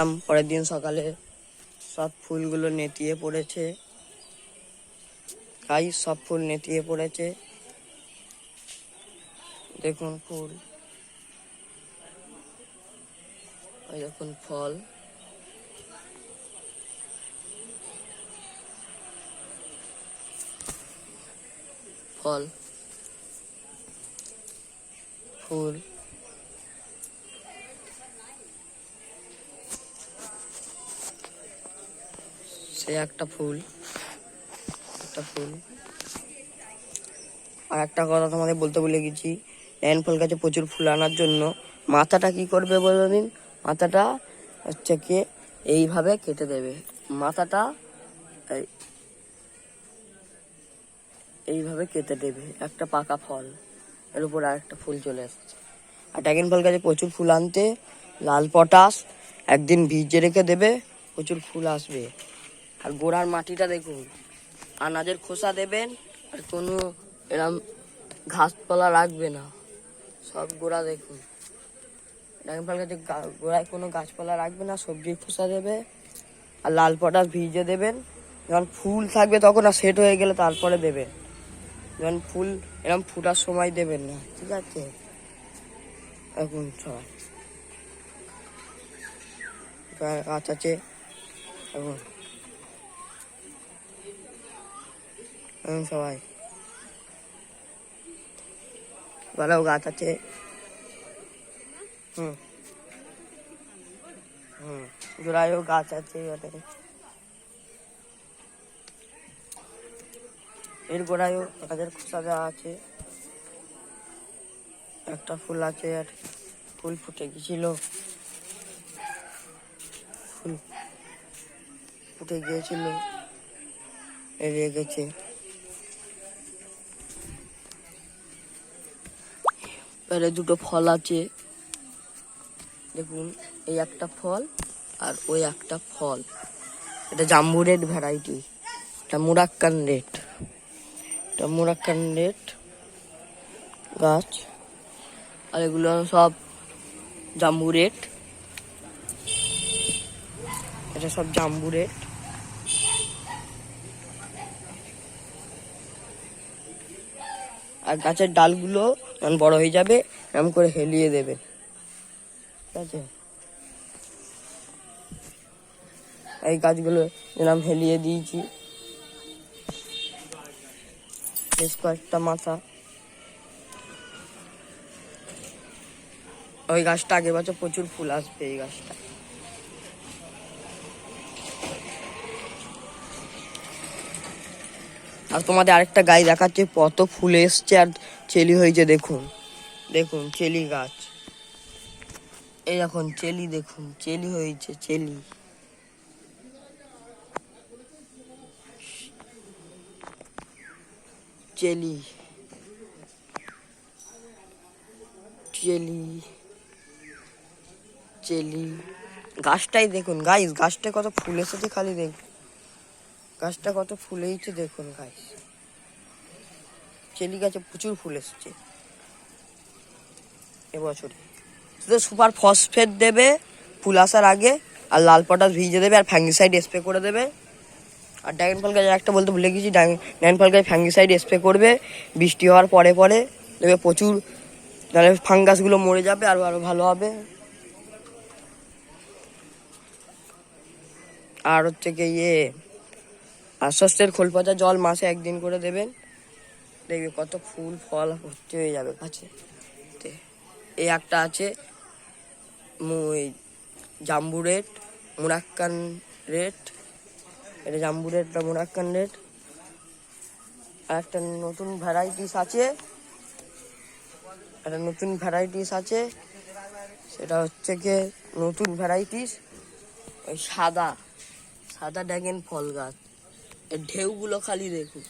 পরের দিন সকালে সব ফুলগুলো নেতিয়ে পড়েছে। গাই সব ফুল নেতিয়ে পড়েছে। দেখুন ফুল। ওই দেখুন ফল। ফল। ফুল। সে একটা ফুল একটা ফুল। আর একটা কথা তোমাদের বলতে ভুলে গেছি ন্যান ফল গাছে প্রচুর ফুল আনার জন্য মাথাটা কি করবে বলে দিন? মাথাটা হচ্ছে কি এইভাবে কেটে দেবে। মাথাটা এইভাবে কেটে দেবে, একটা পাকা ফল। এর উপর আর একটা ফুল চলে আসছে আর ড্রাগন ফল গাছে প্রচুর ফুল আনতে, লাল পটাশ একদিন ভিজে রেখে দেবে, প্রচুর ফুল আসবে। আর গোড়ার মাটিটা দেখুন। আনাজের খোসা দেবেন আর কোনো এরম ঘাসপালা রাখবে না। সব গোড়া দেখুন। ড্রাগন ফল গাছে গোড়ায় কোনো গাছপালা রাখবে না, সবজির খোসা দেবে আর লাল পটাশ ভিজে দেবেন। যখন ফুল থাকবে তখন আর সেট হয়ে গেলে তারপরে দেবেন। যখন ফুল এরকম ফুটার সময় দেবেন না, ঠিক আছে? এখন সবাই। গাছ আছে, এখন এখন সবাই। এবারেও গাছ আছে। হুম। হুম, জোড়ায়ও গাছ আছে এবারে এর গোড়ায়ও গাছের খোসা দেওয়া আছে। একটা ফুল আছে আর ফুল ফুটে গেছিল ফুল ফুটে গিয়েছিল। এড়িয়ে গেছে। এবারে দুটো ফল আছে। দেখুন, এই একটা ফল আর ওই একটা ফল। এটা জাম্বু রেড ভ্যারাইটি এটা মুরাক্কান রেড এটা মুরাক্কান রেড গাছ। আর এগুলো সব জাম্বু রেড এটা সব জাম্বু রেড আর গাছের ডালগুলো যখন বড় হয়ে যাবে এরকম করে হেলিয়ে দেবে। ঠিক আছে? এই গাছগুলো এরকম হেলিয়ে দিয়েছি। বেশ কয়েকটা মাথা। ওই গাছটা আগের বছর প্রচুর ফুল আসবে, এই গাছটা। আর তোমাদের আরেকটা গাছ দেখাচ্ছে, কত ফুল এসছে আর চেলি হয়েছে, দেখুন। দেখুন, চেলি গাছ। এই এখন চেলি, দেখুন, চেলি হয়েছে, চেলি। চেলি। চেলি। চেলি। গাছটাই দেখুন গাইস গাছটা কত ফুল এসেছে খালি দেখ গাছটা কত ফুল হয়েছে দেখুন গাছ চেলি গাছে প্রচুর ফুল এসেছে। এবছরে। শুধু সুপার ফসফেট দেবে, ফুল আসার আগে, আর লাল পটাশ ভিজে দেবে, আর ফ্যাঙ্গিসাইড স্প্রে করে দেবে। আর ড্রাগন ফল গাছ একটা বলতে ভুলে গেছি ড্রাগন ফল গাছ ফ্যাঙ্গিসাইড স্প্রে করবে। বৃষ্টি হওয়ার পরে পরে দেবে প্রচুর, তাহলে ফাঙ্গাসগুলো মরে যাবে, আরও আরও ভালো হবে। আর হচ্ছে কি ইয়ে আর শস্যের খোল পচা জল মাসে একদিন করে দেবেন। দেখবে কত ফুল, ফল ভর্তি হয়ে যাবে গাছে। এই একটা আছে ওই জাম্বু রেট, মুরাক্কান রেট। এটা জাম্বু রেট বা মুরাক্কান রেট। আর একটা নতুন ভ্যারাইটিস আছে। একটা নতুন ভ্যারাইটিস আছে। সেটা হচ্ছে কি নতুন ভ্যারাইটিস ওই সাদা সাদা ড্যাগেন ফল গাছ। ঢেউগুলো খালি দেখুন